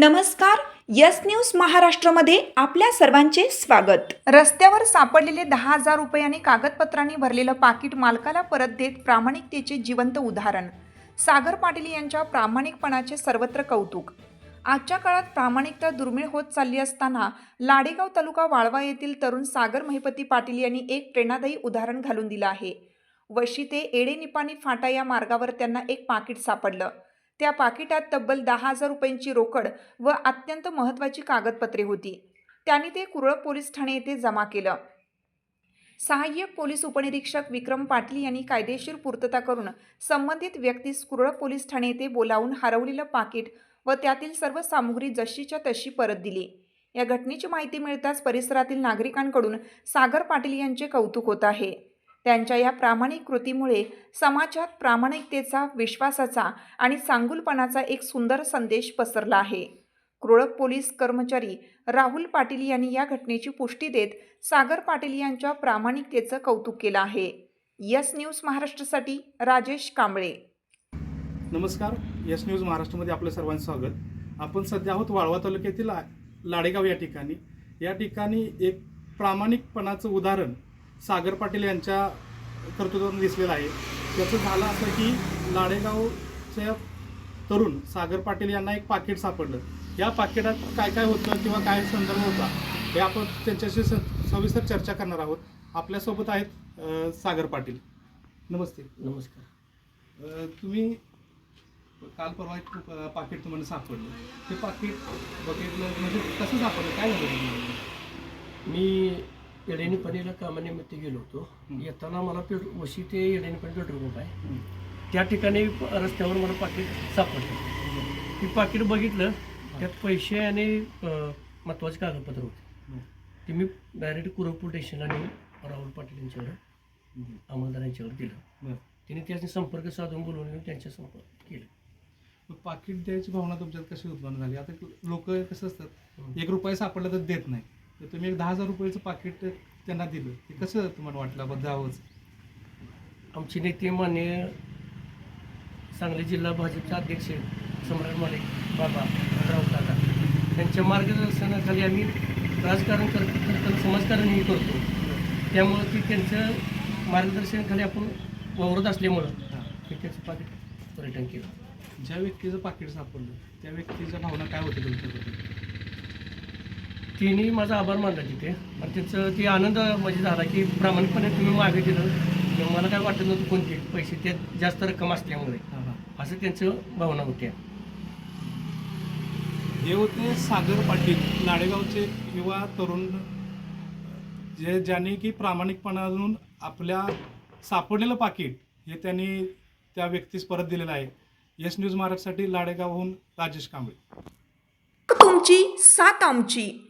नमस्कार yes news महाराष्ट्रामध्ये आपल्या सर्वांचे स्वागत. रस्त्यावर सापडलेले दहा हजार रुपयाने कागदपत्रांनी भरलेलं पाकिट मालकाला परत देत प्रामाणिकतेचे जिवंत उदाहरण. सागर पाटील यांच्या प्रामाणिकपणाचे सर्वत्र कौतुक. आजच्या काळात प्रामाणिकता दुर्मिळ होत चालली असताना लाडेगाव तालुका वाळवा येथील तरुण सागर महिपती पाटील यांनी एक प्रेरणादायी उदाहरण घालून दिलं आहे. वशी ते एडे निपाणी फाटा या मार्गावर त्यांना एक पाकिट सापडलं. त्या पाकिटात तब्बल दहा हजार रुपयांची रोकड व अत्यंत महत्त्वाची कागदपत्रे होती. त्यांनी ते कुरळ पोलीस ठाणे येथे जमा केलं. सहाय्यक पोलीस उपनिरीक्षक विक्रम पाटील यांनी कायदेशीर पूर्तता करून संबंधित व्यक्तीस कुरळ पोलीस ठाणे येथे बोलावून हरवलेलं पाकिट व त्यातील सर्व सामुग्री जशीच्या तशी परत दिली. या घटनेची माहिती मिळताच परिसरातील नागरिकांकडून सागर पाटील यांचे कौतुक होत आहे. त्यांच्या या प्रामाणिक कृतीमुळे समाजात प्रामाणिकतेचा विश्वासाचा आणि चांगुलपणाचा एक सुंदर संदेश पसरला आहे. क्रोळक पोलीस कर्मचारी राहुल पाटील यांनी या घटनेची पुष्टी देत सागर पाटील यांच्या प्रामाणिकतेचं कौतुक केलं आहे. यस न्यूज महाराष्ट्रासाठी राजेश कांबळे. नमस्कार यस न्यूज महाराष्ट्रामध्ये आपलं सर्वांचं स्वागत. आपण सध्या आहोत वाळवा तालुक्यातील लाडेगाव या ठिकाणी. या ठिकाणी एक प्रामाणिकपणाचं उदाहरण सागर पाटील यांच्या कर्तृत्वानं दिसलेलं आहे. त्याचं झालं असं की लाडेगावच्या तरुण सागर पाटील यांना एक पाकिट सापडलं. या पाकिटात काय काय होतं किंवा काय संदर्भ होता हे आपण त्यांच्याशी स- सविस्तर चर्चा करणार आहोत. आपल्यासोबत आहेत सागर पाटील. नमस्ते. नमस्कार. तुम्ही काल परवा एक पाकिट तुम्हाला सापडलं. ते पाकिट बघितलं म्हणजे कसं सापडलं? काय झालं? तुम्हाला? मी येडेनीपणीला कामानिमित्त गेलो होतो. येताना मला पेट वशी ते येडेनीपणी पेट्रोल पंप आहे. त्या ठिकाणी रस्त्यावर मला पाकिट सापडलं मी पाकिट बघितलं त्यात पैसे आणि महत्त्वाचे कागदपत्र होते. ते मी डायरेक्ट कुरव पोलीस स्टेशन आणि राहुल पाटील यांच्यावर. अंमलदार यांच्यावर दिलं. त्यांनी त्याचे संपर्क साधून बोलवून त्यांच्या संपर्क केलं पाकिट द्यायची भावना तुमच्यात कशी उत्पन्न झाली आता लोक कसं असतात. एक रुपया सापडला तर देत नाही तुम्ही एक दहा हजार रुपयाचं पाकिट त्यांना दिलं. ते कसं तुम्हाला वाटलं बा द्यावंच आमचे नेते मान्य सांगली जिल्हा भाजपचे अध्यक्ष सम्राट मालिक बाबा राव काका त्यांच्या मार्गदर्शनाखाली आम्ही राजकारण करतो समाजकारणही करतो. त्यामुळं ती त्यांचं मार्गदर्शनाखाली आपण वावरत असल्यामुळं त्याचं पाकिट पर्यटन केलं. ज्या व्यक्तीचं पाकिट सापडलं त्या व्यक्तीच्या भावना काय होत्या तुमच्याबद्दल तिने माझा आभार मानला तिथे. आणि त्यांचं ती आनंद म्हणजे झाला की प्रामाणिकपणे तुम्ही मागे दिलं. किंवा मला काय वाटत नव्हतं कोणते पैसे ते जास्त रक्कम असल्यामुळे. असं त्यांचं भावना होत्या. हे होते सागर पाटील नाडेगावचे युवा तरुण जे ज्यांनी की प्रामाणिकपणातून आपल्या सापडलेलं पाकिट हे त्यांनी त्या व्यक्तीस परत दिलेलं आहे. यस न्यूज महाराष्ट्रासाठी लाडेगावहून राजेश कांबळे. तुमची सात आमची.